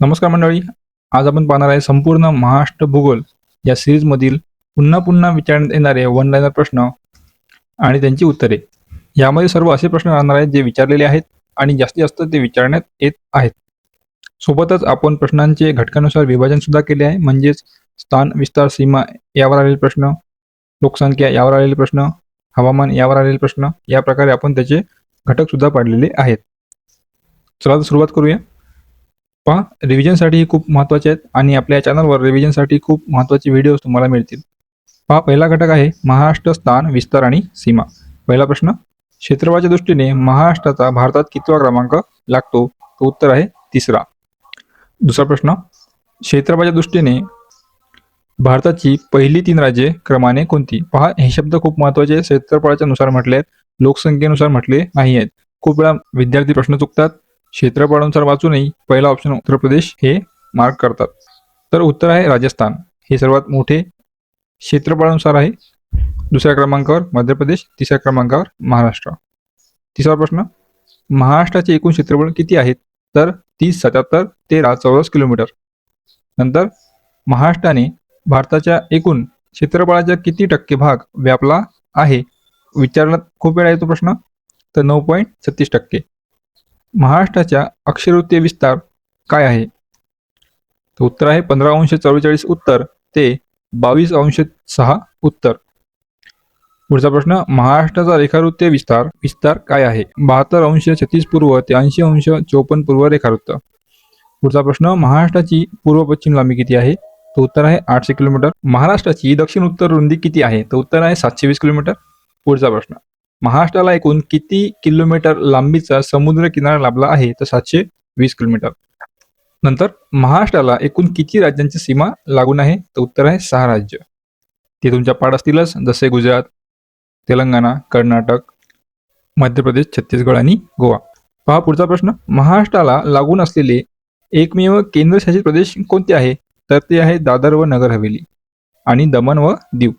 नमस्कार मंडळी. आज आपण पाहणार आहे संपूर्ण महाराष्ट्र भूगोल या सिरीजमधील पुन्हा पुन्हा विचारण्यात येणारे वन लाईनर प्रश्न आणि त्यांची उत्तरे. यामध्ये सर्व असे प्रश्न राहणार आहेत जे विचारलेले आहेत आणि जास्तीत जास्त ते विचारण्यात येत आहेत. सोबतच आपण प्रश्नांचे घटकानुसार विभाजन सुद्धा केले आहे. म्हणजेच स्थान विस्तार सीमा यावर आलेले प्रश्न लोकसंख्या यावर आलेले प्रश्न हवामान यावर आलेले प्रश्न या प्रकारे आपण त्याचे घटक सुद्धा पाडलेले आहेत. चला तर सुरुवात करूया. पहा रिव्हिजनसाठी खूप महत्त्वाचे आहेत आणि आपल्या या चॅनलवर रिव्हिजनसाठी खूप महत्त्वाचे व्हिडिओज तुम्हाला मिळतील. पहा पहिला घटक आहे महाराष्ट्र स्थान विस्तार आणि सीमा. पहिला प्रश्न क्षेत्रफळाच्या दृष्टीने महाराष्ट्राचा भारतात कितवा क्रमांक लागतो? तो उत्तर आहे तिसरा. दुसरा प्रश्न क्षेत्रफळाच्या दृष्टीने भारताची पहिली तीन राज्ये क्रमाने कोणती? पहा हे शब्द खूप महत्त्वाचे क्षेत्रफळाच्या नुसार म्हटले आहेत लोकसंख्येनुसार म्हटले नाही आहेत खूप वेळा विद्यार्थी प्रश्न चुकतात क्षेत्रफळानुसार वाचूनही पहिला ऑप्शन उत्तर प्रदेश हे मार्क करतात. तर उत्तर आहे राजस्थान. हे सर्वात मोठे क्षेत्रफळानुसार आहे. दुसऱ्या क्रमांकावर मध्य प्रदेश तिसऱ्या क्रमांकावर महाराष्ट्र. तिसरा प्रश्न महाराष्ट्राचे एकूण क्षेत्रफळ किती आहेत तर तीस सत्याहत्तर तेरा चौरस किलोमीटर. नंतर महाराष्ट्राने भारताच्या एकूण क्षेत्रफळाचा किती टक्के भाग व्यापला आहे? विचारला खूप वेळा येतो प्रश्न. तर नऊ पॉईंट छत्तीस टक्के. महाराष्ट्राच्या अक्षरवृत्तीय विस्तार काय आहे? तर उत्तर आहे पंधरा अंश चव्वेचाळीस उत्तर ते बावीस अंश सहा उत्तर. पुढचा प्रश्न महाराष्ट्राचा रेखावृत्तीय विस्तार विस्तार काय आहे? बहात्तर अंश छत्तीस पूर्व ते ऐंशी अंश चोपन्न पूर्व रेखावृत्त. पुढचा प्रश्न महाराष्ट्राची पूर्व पश्चिम लांबी किती आहे? तर उत्तर आहे आठशे किलोमीटर. महाराष्ट्राची दक्षिण उत्तर रुंदी किती आहे? तर उत्तर आहे सातशे वीस किलोमीटर. पुढचा प्रश्न महाराष्ट्राला एकूण किती किलोमीटर लांबीचा समुद्र किनारा लाभला आहे? तर सातशे वीस किलोमीटर. नंतर महाराष्ट्राला एकूण किती राज्यांची सीमा लागून आहे? तर उत्तर आहे सहा राज्य. ते तुमच्या पाठ असतीलच जसे गुजरात तेलंगणा कर्नाटक मध्य प्रदेश छत्तीसगड आणि गोवा. पहा पुढचा प्रश्न. महाराष्ट्राला लागून असलेले एकमेव केंद्रशासित प्रदेश कोणते आहे? तर ते आहे दादर व नगर हवेली आणि दमण व दीव.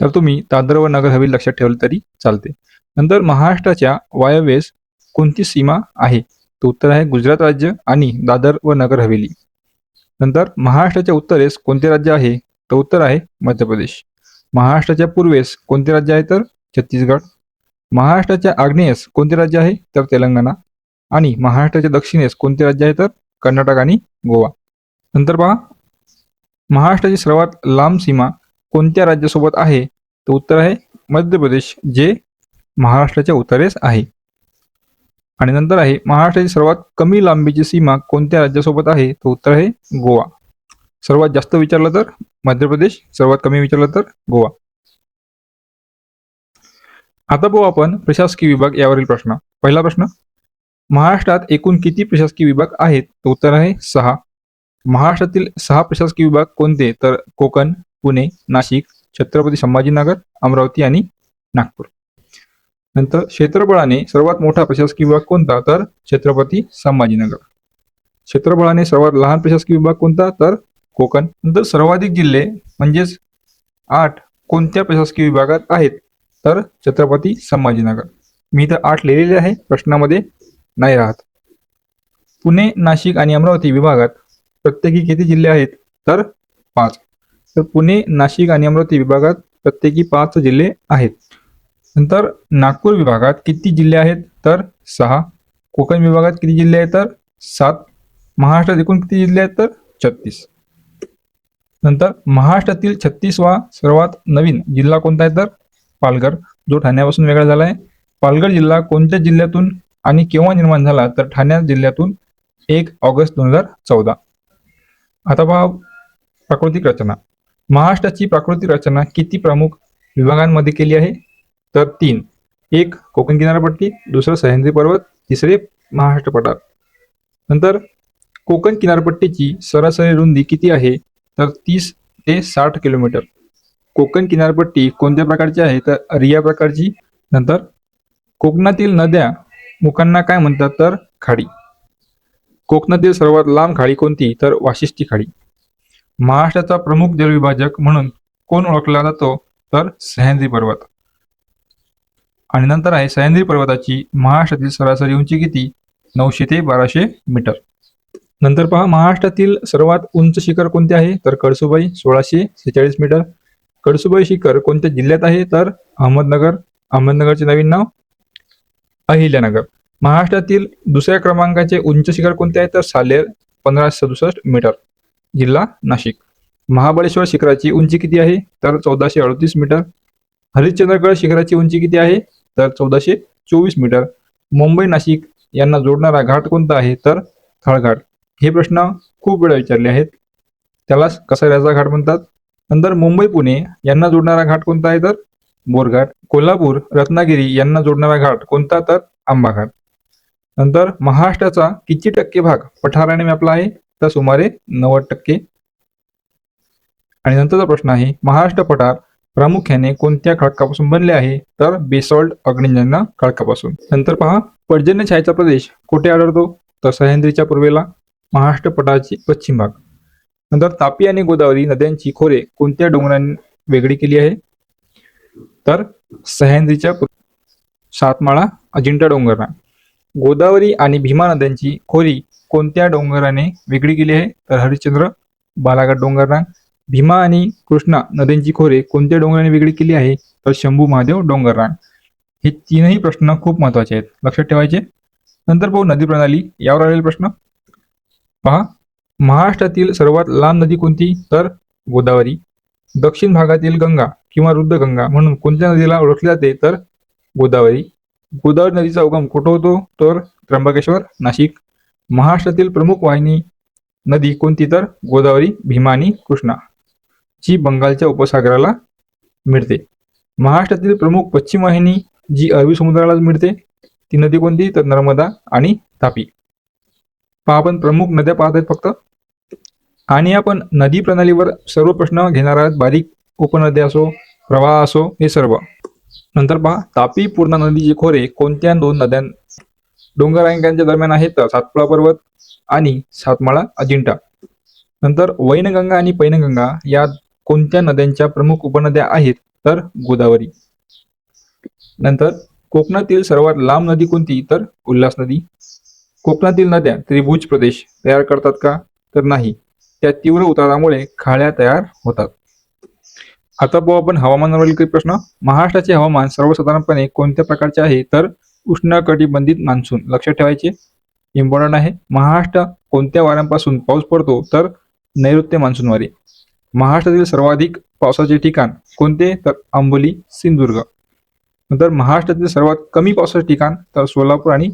तर तुम्ही दादर व नगर हवेली लक्षात ठेवलं तरी चालते. नंतर महाराष्ट्राच्या वायव्येस कोणती सीमा आहे? तर उत्तर आहे गुजरात राज्य आणि दादर व नगर हवेली. नंतर महाराष्ट्राच्या उत्तरेस कोणते राज्य आहे? तर उत्तर आहे मध्य प्रदेश. महाराष्ट्राच्या पूर्वेस कोणते राज्य आहे तर छत्तीसगड. महाराष्ट्राच्या आग्नेयेस कोणते राज्य आहे तर तेलंगणा. आणि महाराष्ट्राच्या दक्षिणेस कोणते राज्य आहे तर कर्नाटक आणि गोवा. नंतर पहा महाराष्ट्राची सर्वात लांब सीमा कोणत्या राज्यासोबत आहे? तर उत्तर आहे मध्य प्रदेश जे महाराष्ट्राच्या उत्तरेस आहे. आणि नंतर आहे महाराष्ट्राची सर्वात कमी लांबीची सीमा कोणत्या राज्यासोबत आहे? तर उत्तर आहे गोवा. सर्वात जास्त विचारलं तर मध्य प्रदेश सर्वात कमी विचारलं तर गोवा. आता पाहू आपण प्रशासकीय विभाग यावरील प्रश्न. पहिला प्रश्न महाराष्ट्रात एकूण किती प्रशासकीय विभाग आहेत? तर उत्तर आहे सहा. महाराष्ट्रातील सहा प्रशासकीय विभाग कोणते? तर कोकण पुणे नाशिक छत्रपती संभाजीनगर अमरावती आणि नागपूर. नंतर क्षेत्रफळाने सर्वात मोठा प्रशासकीय विभाग कोणता? तर छत्रपती संभाजीनगर. क्षेत्रफळाने सर्वात लहान प्रशासकीय विभाग कोणता? तर कोकण. नंतर सर्वाधिक जिल्हे म्हणजेच आठ कोणत्या प्रशासकीय विभागात आहेत? तर छत्रपती संभाजीनगर. मी इथं आठ लिहिलेले आहे प्रश्नामध्ये नाही राहत. पुणे नाशिक आणि अमरावती विभागात प्रत्येकी किती जिल्हे आहेत? तर पाच. तर पुणे नाशिक आणि अमरावती विभागात प्रत्येकी पाच जिल्हे आहेत. नंतर नागपूर विभागात किती जिल्हे आहेत? तर सहा. कोकण विभागात किती जिल्हे आहेत? तर सात. महाराष्ट्रात एकूण किती जिल्हे आहेत? तर छत्तीस. नंतर महाराष्ट्रातील छत्तीसवा सर्वात नवीन जिल्हा कोणता आहे? तर पालघर. जो ठाण्यापासून वेगळा झाला आहे पालघर जिल्हा कोणत्या जिल्ह्यातून आणि केव्हा निर्माण झाला? तर ठाणे जिल्ह्यातून एक ऑगस्ट दोन हजार चौदा. आता पहा प्राकृतिक रचना. महाराष्ट्राची प्राकृतिक रचना किती प्रमुख विभागांमध्ये केली आहे? तर तीन. एक कोकण किनारपट्टी. दुसरं सह्याद्री पर्वत. तिसरे महाराष्ट्र पठार. नंतर कोकण किनारपट्टीची सरासरी रुंदी किती आहे? तर तीस ते साठ किलोमीटर. कोकण किनारपट्टी कोणत्या प्रकारची आहे? तर रिया प्रकारची. नंतर कोकणातील नद्या मुखांना काय म्हणतात? तर खाडी. कोकणातील सर्वात लांब खाडी कोणती? तर वाशिष्ठी खाडी. महाराष्ट्राचा प्रमुख जलविभाजक म्हणून कोण ओळखला जातो तर सह्याद्री पर्वत. आणि नंतर आहे सह्याद्री पर्वताची महाराष्ट्रातील सरासरी उंची किती? नऊशे ते बाराशे मीटर. नंतर पहा महाराष्ट्रातील सर्वात उंच शिखर कोणते आहे? तर कळसुबाई सोळाशे सेहेचाळीस मीटर. कळसुबाई शिखर कोणत्या जिल्ह्यात आहे? तर अहमदनगर. अहमदनगरचे नवीन नाव अहिल्यानगर. महाराष्ट्रातील दुसऱ्या क्रमांकाचे उंच शिखर कोणते आहे? तर सालेर पंधराशे सदुसष्ट मीटर. जिल्हा नाशिक. महाबळेश्वर शिखराची उंची किती आहे? तर चौदाशे अडतीस मीटर. हरिश्चंद्रगड शिखराची उंची किती आहे? तर चौदाशे चोवीस मीटर. मुंबई नाशिक यांना जोडणारा घाट कोणता आहे? तर थळघाट. हे प्रश्न खूप वेळा विचारले आहेत. त्यालाच कसाऱ्याचा घाट म्हणतात. नंतर मुंबई पुणे यांना जोडणारा घाट कोणता आहे? तर बोरघाट. कोल्हापूर रत्नागिरी यांना जोडणारा घाट कोणता? तर आंबा घाट नंतर महाराष्ट्राचा किती टक्के भाग पठाराने व्यापला आहे? तर सुमारे नव्वद टक्के. आणि नंतरचा प्रश्न आहे महाराष्ट्र पठार प्रामुख्याने कोणत्या खडकापासून बनले आहे? तर बेसॉल्ट अग्निजन्य खडकापासून. नंतर पहा पर्जन्य छायेचा प्रदेश कुठे आढळतो? तर सह्याद्रीच्या पूर्वेला महाराष्ट्र पठाराची पश्चिम भाग. नंतर तापी आणि गोदावरी नद्यांची खोरे कोणत्या डोंगरांनी वेगळी केली आहे? तर सह्याद्रीच्या सातमाळा अजिंठा डोंगरना गोदावरी आणि भीमा नद्यांची खोरी कोणत्या डोंगराने वेगळी केली आहे? तर हरिश्चंद्र बालाघाट डोंगररांग भीमा आणि कृष्णा नद्यांची खोरे कोणत्या डोंगराने वेगळी केली आहे? तर शंभू महादेव डोंगररांग हे तीनही प्रश्न खूप महत्त्वाचे आहेत. लक्षात ठेवायचे? नंतर पाहू नदी प्रणाली. यावर आलेले प्रश्न. पहा. महाराष्ट्रातील सर्वात लांब नदी कोणती? तर गोदावरी. दक्षिण भागातील गंगा किंवा रुद्रगंगा म्हणून कोणत्या नदीला ओळखले जाते? तर गोदावरी. गोदावरी नदीचा उगम कुठं होतो? तर त्र्यंबकेश्वर नाशिक. महाराष्ट्रातील प्रमुख वाहिनी नदी कोणती तर? गोदावरी भीमानी कृष्णा. जी बंगालच्या उपसागराला मिळते. महाराष्ट्रातील प्रमुख पश्चिम वाहिनी जी अरबी समुद्राला मिळते ती नदी कोणती? तर नर्मदा आणि तापी. पहा आपण प्रमुख नद्या पाहत आहेत फक्त. आणि आपण नदी प्रणालीवर सर्व प्रश्न घेणार आहात. बारीक उपनद्या असो प्रवाह असो हे सर्व. नंतर पहा तापी पूर्णा नदीचे खोरे कोणत्या दोन नद्यां डोंगरांकांच्या दरम्यान आहेत तर सातपुडा पर्वत आणि सातमाळा अजिंठा. नंतर वैनगंगा आणि पैनगंगा या कोणत्या नद्यांच्या प्रमुख उपनद्या आहेत तर गोदावरी. नंतर कोकणातील सर्वात लांब नदी कोणती तर उल्हास नदी. कोकणातील नद्या त्रिभुज प्रदेश तयार करतात का तर नाही. त्या तीव्र उतारामुळे खाड्या तयार होतात. आता पाहू आपण हवामानावरील काही प्रश्न. महाराष्ट्राचे हवामान सर्वसाधारणपणे कोणत्या प्रकारचे आहे तर उष्णकटिबंधित मान्सून. लक्षात ठेवायचे इम्पॉर्टंट आहे. महाराष्ट्र कोणत्या वाऱ्यांपासून पाऊस पडतो तर नैऋत्य मान्सून वारे महाराष्ट्रातील सर्वाधिक पावसाचे ठिकाण कोणते? तर आंबोली सिंधुदुर्ग. नंतर महाराष्ट्रातील सर्वात कमी पावसाचे ठिकाण तर सोलापूर आणि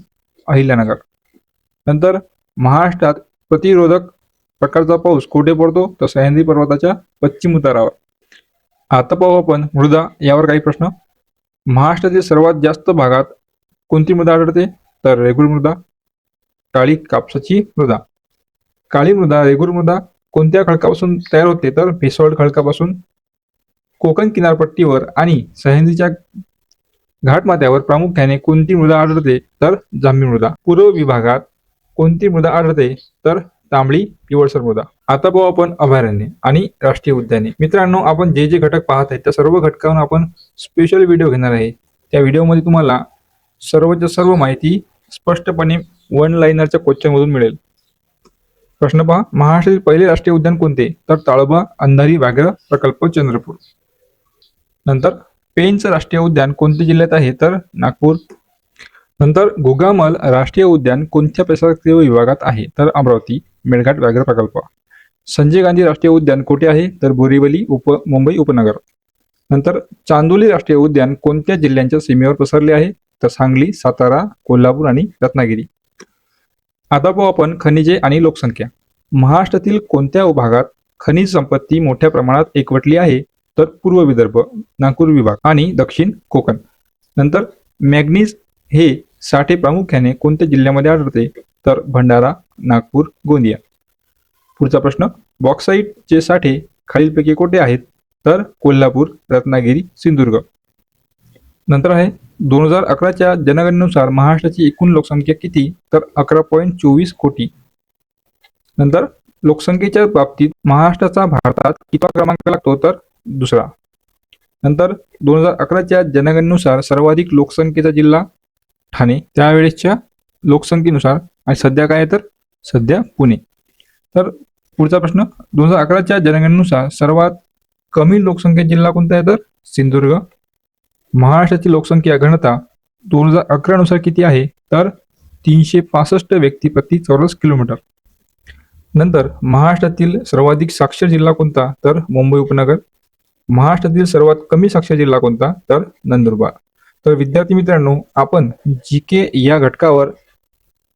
अहिल्यानगर. नंतर महाराष्ट्रात प्रतिरोधक प्रकारचा पाऊस कुठे पडतो? तर सह्याद्री पर्वताच्या पश्चिम उतारावर. आता पाहू आपण मृदा यावर काही प्रश्न. महाराष्ट्रातील सर्वात जास्त भागात कोणती मृदा आढळते? तर रेगुर मृदा काळी कापसाची मृदा. काळी मृदा रेगुर मृदा कोणत्या खडकापासून तयार होते? तर भेसवळ खडकापासून. कोकण किनारपट्टीवर आणि सह्याद्रीच्या घाटमाथ्यावर प्रामुख्याने कोणती मृदा आढळते? तर जांभी मृदा. पूर्व विभागात कोणती मृदा आढळते? तर तांबडी पिवळसर मृदा. आता पाहू आपण अभयारण्य आणि राष्ट्रीय उद्याने. मित्रांनो आपण जे जे घटक पाहत आहेत त्या सर्व घटकांवर आपण स्पेशल व्हिडिओ घेणार आहे. त्या व्हिडिओमध्ये तुम्हाला सर्वच्या सर्व माहिती स्पष्टपणे वन लाईनरच्या क्वेश्चनमधून मिळेल. प्रश्न पहा महाराष्ट्रातील पहिले राष्ट्रीय उद्यान कोणते? तर ताळोबा अंधारी व्याघ्र प्रकल्प चंद्रपूर. नंतर पेंच राष्ट्रीय उद्यान कोणत्या जिल्ह्यात आहे? तर नागपूर. नंतर गोगामल राष्ट्रीय उद्यान कोणत्या प्रशासकीय विभागात आहे? तर अमरावती मेळघाट व्याघ्र प्रकल्प. संजय गांधी राष्ट्रीय उद्यान कुठे आहे? तर बोरिवली उप मुंबई उपनगर. नंतर चांदोली राष्ट्रीय उद्यान कोणत्या जिल्ह्यांच्या सीमेवर पसरले आहे? तर सांगली सातारा कोल्हापूर आणि रत्नागिरी. आता पाहू आपण खनिजे आणि लोकसंख्या. महाराष्ट्रातील कोणत्या भागात खनिज संपत्ती मोठ्या प्रमाणात एकवटली आहे? तर पूर्व विदर्भ नागपूर विभाग आणि दक्षिण कोकण. नंतर मॅग्नीज हे साठे प्रामुख्याने कोणत्या जिल्ह्यामध्ये आढळते? तर भंडारा नागपूर गोंदिया. पुढचा प्रश्न बॉक्साईटचे साठे खालीलपैकी कोठे आहेत? तर कोल्हापूर रत्नागिरी सिंधुदुर्ग. नंतर आहे दोन हजार अकराच्या जनगणनेनुसार महाराष्ट्राची एकूण लोकसंख्या किती? तर अकरा पॉईंट चोवीस कोटी. नंतर लोकसंख्येच्या बाबतीत महाराष्ट्राचा भारतात कितवा क्रमांक लागतो? तर दुसरा. नंतर दोन हजार अकराच्या जनगणनेनुसार सर्वाधिक लोकसंख्येचा जिल्हा ठाणे. त्यावेळेसच्या लोकसंख्येनुसार आणि सध्या काय आहे तर? सध्या पुणे. तर पुढचा प्रश्न दोन हजार अकराच्या जनगणनेनुसार सर्वात कमी लोकसंख्या जिल्हा कोणता आहे तर? सिंधुदुर्ग. महाराष्ट्राची लोकसंख्या घनता दोन हजार अकरा नुसार किती आहे? तर तीनशे पासष्ट व्यक्ती प्रति चौरस किलोमीटर. नंतर महाराष्ट्रातील सर्वाधिक साक्षर जिल्हा कोणता? तर मुंबई उपनगर. महाराष्ट्रातील सर्वात कमी साक्षर जिल्हा कोणता? तर नंदुरबार. तर विद्यार्थी मित्रांनो आपण जी के या घटकावर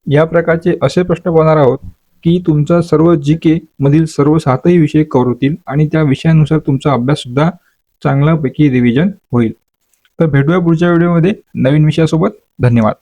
या प्रकारचे असे प्रश्न पाहणार आहोत की तुमचा सर्व जी के मधील सर्व सातही विषय कव्हर होतील आणि त्या विषयानुसार तुमचा अभ्यास सुद्धा चांगल्यापैकी रिव्हिजन होईल. तर भेटूया पुढच्या व्हिडिओमध्ये नवीन विषयासोबत. धन्यवाद.